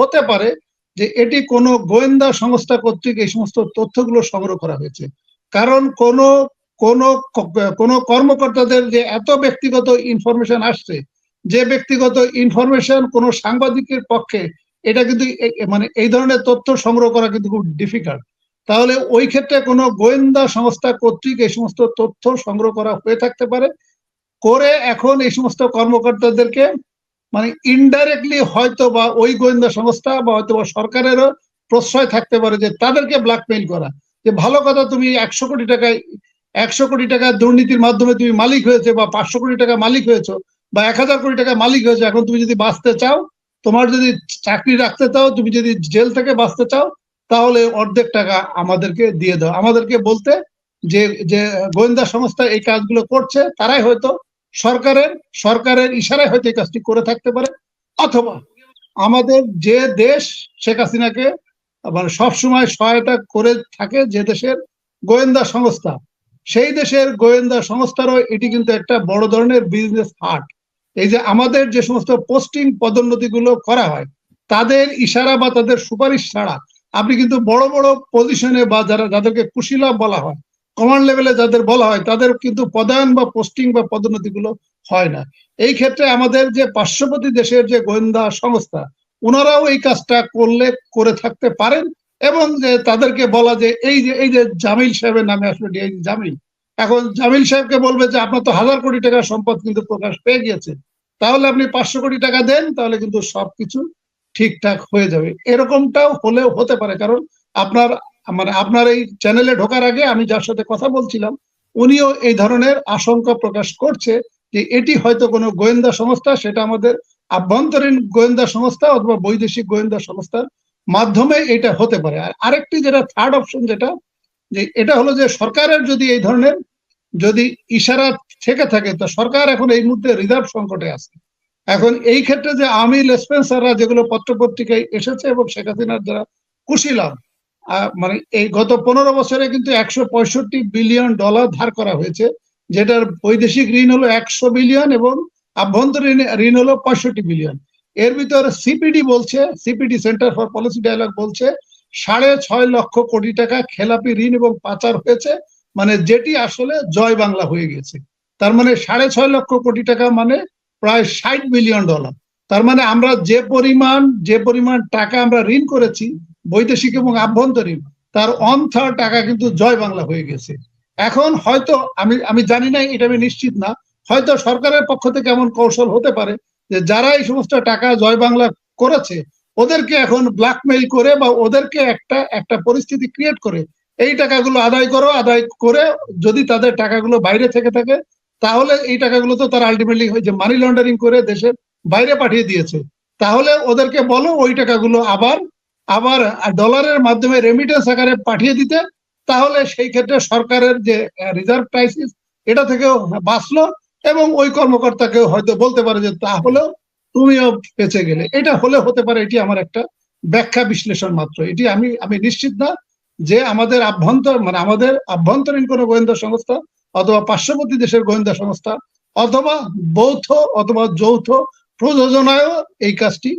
হতে পারে যে এটি কোনো গোয়েন্দা সংস্থা কর্তৃক এই সমস্ত তথ্যগুলো সংগ্রহ করা হয়েছে। কারণ কোনো কোনো কর্মকর্তাদের যে এত ব্যক্তিগত ইনফরমেশন আসছে, যে ব্যক্তিগত ইনফরমেশন কোনো সাংবাদিকের পক্ষে এটা কিন্তু মানে এই ধরনের তথ্য সংগ্রহ করা কিন্তু খুব ডিফিকাল্ট তাহলে ওই ক্ষেত্রে কোনো গোয়েন্দা সংস্থা কর্তৃক এই সমস্ত তথ্য সংগ্রহ করা হয়ে থাকতে পারে। করে এখন এই সমস্ত কর্মকর্তাদেরকে মানে ইনডাইরেক্টলি হয়তো বা ওই গোয়েন্দা সংস্থা বা হয়তো বা সরকারেরও প্রশ্রয় থাকতে পারে যে তাদেরকে ব্ল্যাকমেইল করা। যে ভালো কথা, তুমি একশো কোটি টাকায়, একশো কোটি টাকা দুর্নীতির মাধ্যমে তুমি মালিক হয়েছে বা পাঁচশো কোটি টাকা মালিক হয়েছো বা এক হাজার কোটি টাকা মালিক হয়েছে, এখন তুমি যদি বাঁচতে চাও, তোমার যদি চাকরি রাখতে চাও, তুমি যদি জেল থেকে বাঁচতে চাও, তাহলে অর্ধেক টাকা আমাদেরকে দিয়ে দাও। আমাদেরকে বলতে যে যে গোয়েন্দা সংস্থা এই কাজগুলো করছে, তারাই হয়তো সরকারের সরকারের ইশারায় হয়তো এই কাজটি করে থাকতে পারে, অথবা আমাদের যে দেশ, শেখ হাসিনাকে মানে সবসময় সহায়তা করে থাকে যে দেশের গোয়েন্দা সংস্থা, সেই দেশের গোয়েন্দা সংস্থারও এটি কিন্তু একটা বড় ধরনের বিজনেস হার্ট এই যে আমাদের যে সমস্ত পোস্টিং পদোন্নতি গুলো করা হয়, তাদের ইশারা বা তাদের সুপারিশ ছাড়া আপনি কিন্তু বড় বড় পজিশনে বা যারা, যাদেরকে কুশিলাভ বলা হয় কমান্ড লেভেলে যাদের বলা হয়, তাদের কিন্তু পদায়ন বা পোস্টিং বা পদোন্নতি গুলো হয় না। এই ক্ষেত্রে আমাদের যে পার্শ্ববর্তী দেশের যে গোয়েন্দা সংস্থা, ওনারাও এই কাজটা করলে, করে থাকতে পারেন এবং যে তাদেরকে বলা যে এই যে এই যে জামিল সাহেবের নামে আসলে এই জামিল, এখন জামিল সাহেবকে বলবে যে আপনার তো হাজার কোটি টাকার সম্পদ কিন্তু প্রকাশ পেয়ে গিয়েছে। তাহলে আপনি পাঁচশো কোটি টাকা দেন, তাহলে কিন্তু সবকিছু ঠিকঠাক হয়ে যাবে। এরকমটাও হলেও হতে পারে, কারণ আপনার মানে আপনার এই চ্যানেলে ঢোকার আগে আমি যার সাথে কথা বলছিলাম, উনিও এই ধরনের আশঙ্কা প্রকাশ করছে যে এটি হয়তো কোনো গোয়েন্দা সংস্থা, সেটা আমাদের আভ্যন্তরীণ গোয়েন্দা সংস্থা অথবা বৈদেশিক গোয়েন্দা সংস্থার মাধ্যমে এটা হতে পারে। আর আরেকটি যেটা থার্ড অপশন যেটা, যে এটা হলো যে সরকারের যদি এই ধরনের যদি ইশারা থেকে থাকে, তো সরকার এখন এই মুহূর্তে রিজার্ভ সংকটে আছে। এখন এই ক্ষেত্রে যে আমি লেসপেন্সাররা যেগুলো পত্রপত্রিকায় এসেছে এবং শেখ হাসিনার যারা কুশিলাম মানে এই গত পনেরো বছরে কিন্তু একশো পঁয়ষট্টি বিলিয়ন ডলার ধার করা হয়েছে, যেটার বৈদেশিক ঋণ হলো একশো বিলিয়ন এবং আভ্যন্তরীণ ঋণ হলো পঁয়ষট্টি বিলিয়ন। এর ভিতরে সিপিডি বলছে CPD centre for policy dialogue বলছে, সাড়ে ছয় লক্ষ কোটি টাকা খেলাপি ঋণ এবং পাচার হয়েছে মানে যেটি আসলে জয় বাংলা হয়ে গেছে। তার মানে সাড়ে ছয় লক্ষ কোটি টাকা মানে প্রায় ষাট বিলিয়ন ডলার। তার মানে আমরা যে পরিমাণ যে পরিমাণ টাকা আমরা ঋণ করেছি, বৈদেশিক এবং আভ্যন্তরীণ, তার অন থার্ড টাকা কিন্তু জয় বাংলা হয়ে গেছে। এখন হয়তো, আমি আমি জানি না, এটা আমি নিশ্চিত না, হয়তো সরকারের পক্ষ থেকে এমন কৌশল হতে পারে যে যারা এই সমস্ত টাকা জয় বাংলা করেছে, ওদেরকে এখন ব্ল্যাকমেইল করে বা ওদেরকে একটা একটা পরিস্থিতি ক্রিয়েট করে, এই টাকাগুলো আদায় করো, আদায় করে যদি তাদের টাকাগুলো বাইরে থেকে থাকে, তাহলে এই টাকাগুলো তো তারা আলটিমেটলি যে মানি লন্ডারিং করে দেশের বাইরে পাঠিয়ে দিয়েছে। তাহলে ওদেরকে বলো ওই টাকাগুলো আবার আবার ডলারের মাধ্যমে রেমিটেন্স আকারে পাঠিয়ে দিতে, তাহলে সেই ক্ষেত্রে সরকারের যে রিজার্ভ ক্রাইসিস এটা থেকেও বাঁচলো এবং ওই কর্মকর্তাকেও হয়তো বলতে পারে যে তাহলেও তুমিও বেঁচে গেলে। এটা হলে হতে পারে, এটি আমার একটা ব্যাখ্যা বিশ্লেষণ মাত্র। এটি আমি আমি নিশ্চিত না যে আমাদের আভ্যন্তর মানে আমাদের আভ্যন্তরীণ কোনো গোয়েন্দা সংস্থা অথবা পার্শ্ববর্তী দেশের গোয়েন্দা সংস্থা অথবা বৌথ অথবা যৌথ প্রযোজনায়ও এই কাজটি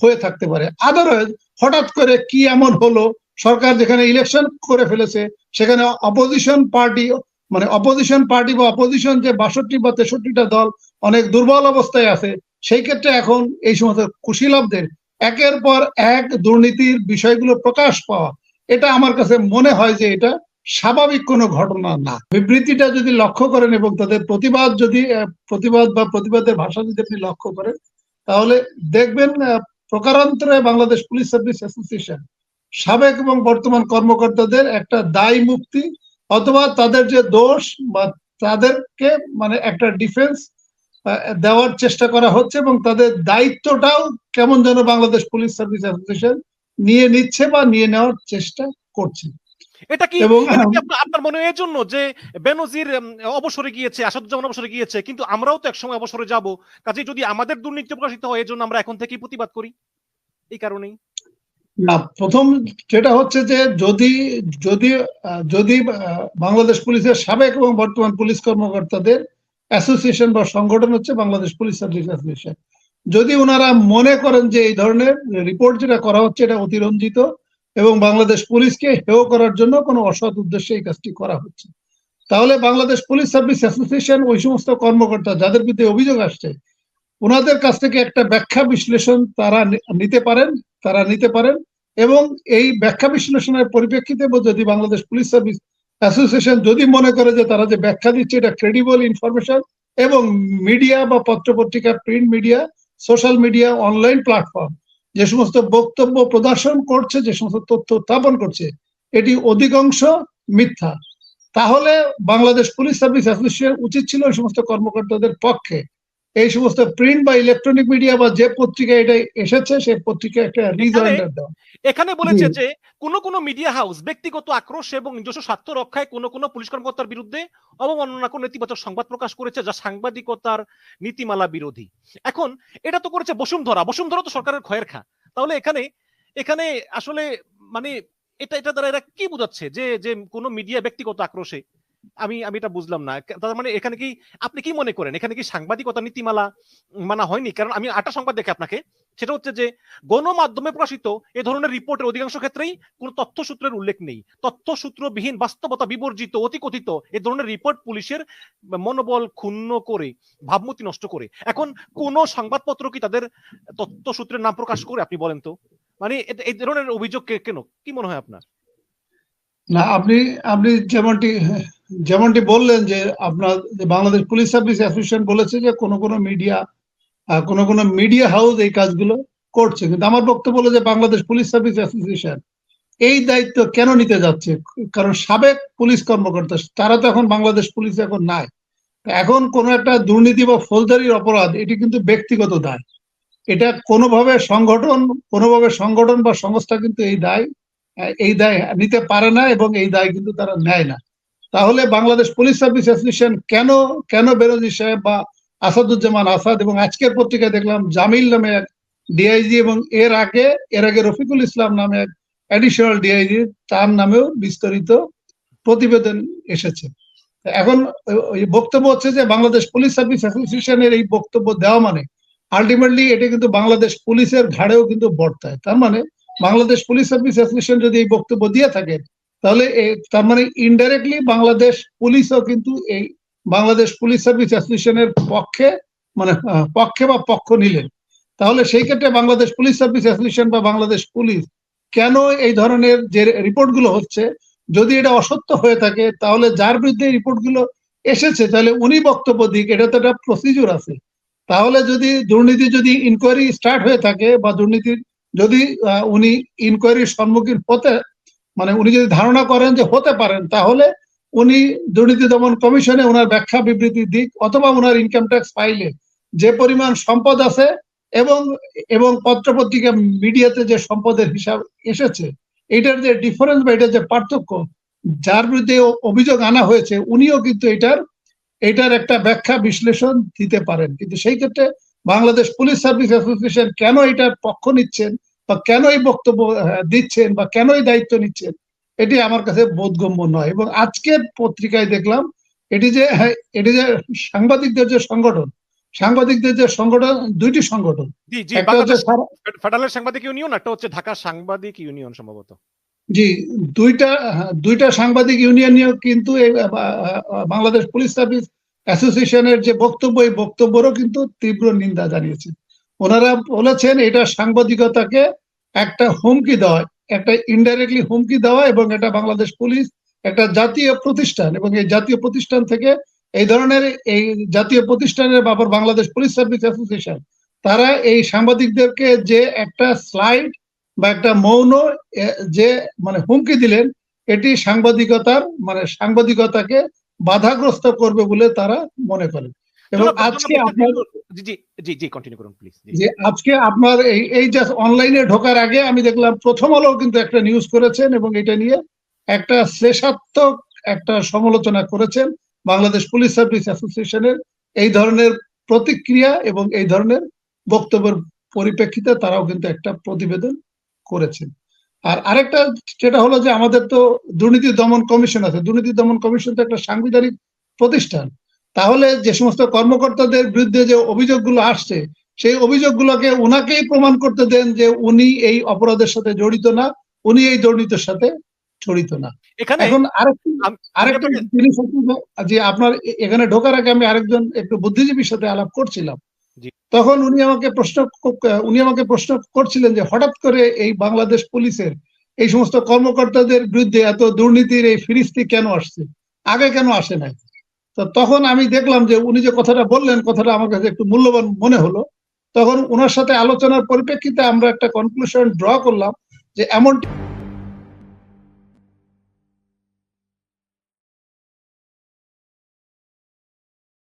হয়ে থাকতে পারে। আদারওয়াইজ হঠাৎ করে কি এমন হলো? সরকার যেখানে ইলেকশন করে ফেলেছে, সেখানে অপোজিশন পার্টি মানে অপোজিশন পার্টি বা অপোজিশন যে বাষট্টি বা তেষট্টিটা দল অনেক দুর্বল অবস্থায় আছে, সেই ক্ষেত্রে এখন এই সমস্ত কুশীলবদের একের পর এক দুর্নীতির বিষয়গুলো প্রকাশ পাওয়া, এটা আমার কাছে মনে হয় যে এটা স্বাভাবিক কোনো ঘটনা না। বিবৃতিটা যদি লক্ষ্য করেন এবং তাদের প্রতিবাদ যদি প্রতিবাদ বা প্রতিবাদের ভাষা যদি আপনি লক্ষ্য করেন, তাহলে দেখবেন প্রকারান্তরে বাংলাদেশ পুলিশ সার্ভিস অ্যাসোসিয়েশন সাবেক এবং বর্তমান কর্মকর্তাদের একটা দায় মুক্তি অথবা তাদের যে দোষ বা তাদেরকে মানে একটা ডিফেন্স দেওয়ার চেষ্টা করা হচ্ছে এবং তাদের দায়িত্বটাও কেমন যেন বাংলাদেশ পুলিশ সার্ভিস অ্যাসোসিয়েশন নিয়ে নিচ্ছে বা নিয়ে নেওয়ার চেষ্টা করছে। এটা কি আপনার মনে এর জন্য যে বেনজির অবসরে গিয়েছে আসাদুজ্জামান অবসরে গিয়েছে কিন্তু আমরাও তো একসময় অবসরে যাব। কাজে যদি আমাদের দুর্নীতি প্রকাশিত হয় এর জন্য আমরা এখন থেকেই প্রতিবাদ করি। এই কারণেই। না প্রথম যেটা হচ্ছে যে যদি যদি যদি বাংলাদেশ পুলিশের সাবেক এবং বর্তমান পুলিশ কর্মকর্তাদের অ্যাসোসিয়েশন বা সংগঠন হচ্ছে বাংলাদেশ পুলিশ সার্ভিস অ্যাসোসিয়েশন। যদি ওনারা মনে করেন যে এই ধরনের রিপোর্ট যেটা করা হচ্ছে এটা অতিরঞ্জিত এবং বাংলাদেশ পুলিশকে হেয় করার জন্য কোনো অসৎ উদ্দেশ্যে এই কাজটি করা হচ্ছে। তাহলে বাংলাদেশ পুলিশ সার্ভিস অ্যাসোসিয়েশন ওই সমস্ত কর্মকর্তা যাদের বিরুদ্ধে অভিযোগ আসছে ওনাদের কাছ থেকে একটা ব্যাখ্যা বিশ্লেষণ তারা নিতে পারেন, তারা নিতে পারেন এবং এই ব্যাখ্যা বিশ্লেষণের পরিপ্রেক্ষিতে যদি বাংলাদেশ পুলিশ সার্ভিস অ্যাসোসিয়েশন যদি মনে করে যে তারা যে ব্যাখ্যা দিচ্ছে এটা ক্রেডিবল ইনফরমেশন এবং মিডিয়া বা পত্রপত্রিকা print media social media online platform যে সমস্ত বক্তব্য প্রদর্শন করছে, যে সমস্ত তথ্য উত্থাপন করছে, এটি অধিকাংশ মিথ্যা। তাহলে বাংলাদেশ পুলিশ সার্ভিস অ্যাসোসিয়েশন উচিত ছিল সমস্ত কর্মকর্তাদের পক্ষে এই সমস্ত প্রিন্ট বা ইলেকট্রনিক মিডিয়া বা যে পত্রিকা এটা এসেছে সেই পত্রিকা একটা রিজাইন্ডার দেওয়া এখানে বলেছে যে কোন কোন মিডিয়া হাউস ব্যক্তিগত আক্রোশ এবং নিজস্ব স্বার্থ রক্ষায় কোন কোন পুলিশ কর্মকর্তার বিরুদ্ধে অবমাননা কোন নেতিবাচক সংবাদ প্রকাশ করেছে যা সাংবাদিকতার নীতিমালা বিরোধী। এখন এটা তো করেছে বসুন্ধরা। বসুন্ধরা তো সরকারের খয়ের খা। তাহলে এখানে এখানে আসলে মানে এটা এটা দ্বারা এরা কি বোঝাচ্ছে যে যে কোন মিডিয়া ব্যক্তিগত আক্রোশে আমি আমি এটা বুঝলাম না। তার মানে এখানে কি, আপনি কি মনে করেন, এখানে কি সাংবাদিকতা নীতিমালা মানা হয়নি? কারণ আমি আটা সংবাদ দেখে আপনাকে, সেটা হচ্ছে যে গণমাধ্যমে প্রকাশিত এ ধরনের রিপোর্টের অধিকাংশ ক্ষেত্রেই কোন তথ্য সূত্রের উল্লেখ নেই। তথ্য সূত্রবিহীন বাস্তবতা বিবর্জিত, অতিকথিত এ ধরনের রিপোর্ট পুলিশের মনোবল ক্ষুণ্ণ করে, ভাবমূর্তি নষ্ট করে। এখন কোন সংবাদপত্র কি তাদের তথ্য সূত্রের নাম প্রকাশ করে, আপনি বলেন তো? মানে এই ধরনের অভিযোগ কেন? কি মনে হয় আপনার? না, আপনি আপনি যেমনটি যেমনটি বললেন যে আপনার বাংলাদেশ পুলিশ সার্ভিস অ্যাসোসিয়েশন বলেছে যে কোন কোন মিডিয়া কোন কোন মিডিয়া হাউস এই কাজগুলো করছে। কিন্তু আমার বক্তব্য হলো যে বাংলাদেশ পুলিশ সার্ভিস অ্যাসোসিয়েশন এই দায়িত্ব কেন নিতে যাচ্ছে? কারণ সাবেক পুলিশ কর্মকর্তা, তারা তো এখন বাংলাদেশ পুলিশ এখন নাই। এখন কোন একটা দুর্নীতি বা ফৌজদারির অপরাধ, এটি কিন্তু ব্যক্তিগত দায়। এটা কোনোভাবে সংগঠন কোনোভাবে সংগঠন বা সংস্থা কিন্তু এই দায় এই দায় নিতে পারে না এবং এই দায় কিন্তু তারা নেয় না। তাহলে বাংলাদেশ পুলিশ সার্ভিস অ্যাসোসিয়েশন কেন কেন বেরোজি সাহেব বা আসাদুজ্জামান আসাদ এবং আজকের পত্রিকায় দেখলাম জামিল নামে এক ডিআইজি এবং এর আগে এর আগে রফিকুল ইসলাম নামে এক অ্যাডিশনাল ডিআইজি তার নামেও বিস্তারিত প্রতিবেদন এসেছে। এখন বক্তব্য হচ্ছে যে বাংলাদেশ পুলিশ সার্ভিস অ্যাসোসিয়েশনের এই বক্তব্য দেওয়া মানে আলটিমেটলি এটা কিন্তু বাংলাদেশ পুলিশের ঘাড়েও কিন্তু বর্তায়। তার মানে বাংলাদেশ পুলিশ সার্ভিস অ্যাসোসিয়েশন যদি এই বক্তব্য দিয়ে থাকে তাহলে তার মানে ইনডাইরেক্টলি বাংলাদেশ পুলিশও কিন্তু এই বাংলাদেশ পুলিশ সার্ভিস অ্যাসোসিয়েশনের পক্ষে মানে পক্ষে বা পক্ষ নিলেন। তাহলে সেই ক্ষেত্রে বাংলাদেশ পুলিশ সার্ভিস অ্যাসোসিয়েশন বা বাংলাদেশ পুলিশ কেন এই ধরনের যে রিপোর্টগুলো হচ্ছে, যদি এটা অসত্য হয়ে থাকে, তাহলে যার বিরুদ্ধে রিপোর্টগুলো এসেছে, তাহলে উনি বক্তব্য দিক, এটা তো একটা প্রসিডিউর আছে। তাহলে যদি দুর্নীতি যদি ইনকোয়ারি স্টার্ট হয়ে থাকে বা দুর্নীতির যদি উনি ইনকোয়ারির সম্মুখীন হতে মানে উনি যদি ধারণা করেন যে হতে পারেন, তাহলে উনি দুর্নীতি দমন কমিশনে ওনার ব্যাখ্যা বিবৃতি দিক অথবা ওনার ইনকাম ট্যাক্স ফাইলে যে পরিমাণ সম্পদ আছে এবং এবং পত্রপত্রিকা মিডিয়াতে যে সম্পদের হিসাব এসেছে, এটার যে ডিফারেন্স বা এটার যে পার্থক্য, যার বিরুদ্ধে অভিযোগ আনা হয়েছে, উনিও কিন্তু এটার এটার একটা ব্যাখ্যা বিশ্লেষণ দিতে পারেন। কিন্তু সেই ক্ষেত্রে বাংলাদেশ পুলিশ সার্ভিস অ্যাসোসিয়েশন কেন এটার পক্ষ নিচ্ছেন বা কেন এই বক্তব্য দিচ্ছেন বা কেন এই দায়িত্ব নিচ্ছেন এটি আমার কাছে বোধগম্য নয়। এবং আজকের পত্রিকায় দেখলাম এটি যে এটি যে সাংবাদিকদের যে সংগঠন সাংবাদিকদের যে সংগঠন দুইটি সংগঠন। ফেডারেল সাংবাদিক ইউনিয়ন একটা হচ্ছে ঢাকা সাংবাদিক ইউনিয়ন সম্ভবত। জি দুইটা দুইটা সাংবাদিক ইউনিয়ন কিন্তু বাংলাদেশ পুলিশ সার্ভিস অ্যাসোসিয়েশনের যে বক্তব্য এই বক্তব্যেরও কিন্তু তীব্র নিন্দা জানিয়েছে। ওনারা বলেছেন এটা সাংবাদিকতাকে একটা হুমকি দেওয়া, একটা ইনডাইরেক্টলি হুমকি দেওয়া এবং এটা বাংলাদেশ পুলিশ একটা জাতীয় প্রতিষ্ঠান এবং এই জাতীয় প্রতিষ্ঠান থেকে এই ধরনের এই জাতীয় প্রতিষ্ঠানের ব্যাপার বাংলাদেশ পুলিশ সার্ভিস অ্যাসোসিয়েশন, তারা এই সাংবাদিকদেরকে যে একটা স্লাইড বা একটা মৌন যে মানে হুমকি দিলেন, এটি সাংবাদিকতার মানে সাংবাদিকতাকে বাধাগ্রস্ত করবে বলে তারা মনে করেন। এবং আজকে আপনার যে আজকে আপনার এই এই জাস্ট অনলাইনে ঢোকার আগে আমি দেখলাম প্রথম আলো কিন্তু একটা নিউজ করেছেন এবং এটা নিয়ে একটা শ্লেষাত্মক একটা সমালোচনা করেছেন বাংলাদেশ পুলিশ সার্ভিস অ্যাসোসিয়েশনের এই ধরনের প্রতিক্রিয়া এবং এই ধরনের বক্তব্যের পরিপ্রেক্ষিতে তারাও কিন্তু একটা প্রতিবেদন করেছেন। আর আরেকটা যেটা হলো যে আমাদের তো দুর্নীতি দমন কমিশন আছে। দুর্নীতি দমন কমিশন তো একটা সাংবিধানিক প্রতিষ্ঠান। তাহলে যে সমস্ত কর্মকর্তাদের বিরুদ্ধে যে অভিযোগগুলো আসছে সেই অভিযোগগুলোকে উনাকেই প্রমাণ করতে দেন যে উনি এই অপরাধের সাথে জড়িত না উনি এই দুর্নীতির সাথে জড়িত না। এখন আরেকটি আরেকটা জিনিস যে আপনার এখানে ঢোকার আগে আমি আরেকজন একটু বুদ্ধিজীবীর সাথে আলাপ করছিলাম। তখন উনি আমাকে প্রশ্ন উনি আমাকে প্রশ্ন করছিলেন যে হঠাৎ করে এই বাংলাদেশ পুলিশের এই সমস্ত কর্মকর্তাদের বিরুদ্ধে এত দুর্নীতির এই ফিরিস্তি কেন আসছে? আগে কেন আসে নাই? তো তখন আমি দেখলাম যে উনি যে কথাটা বললেন, কথাটা আমার কাছে একটু মূল্যবান মনে হলো। তখন ওনার সাথে আলোচনার পরিপ্রেক্ষিতে আমরা একটা কনক্লুশন ড্র করলাম যে এমন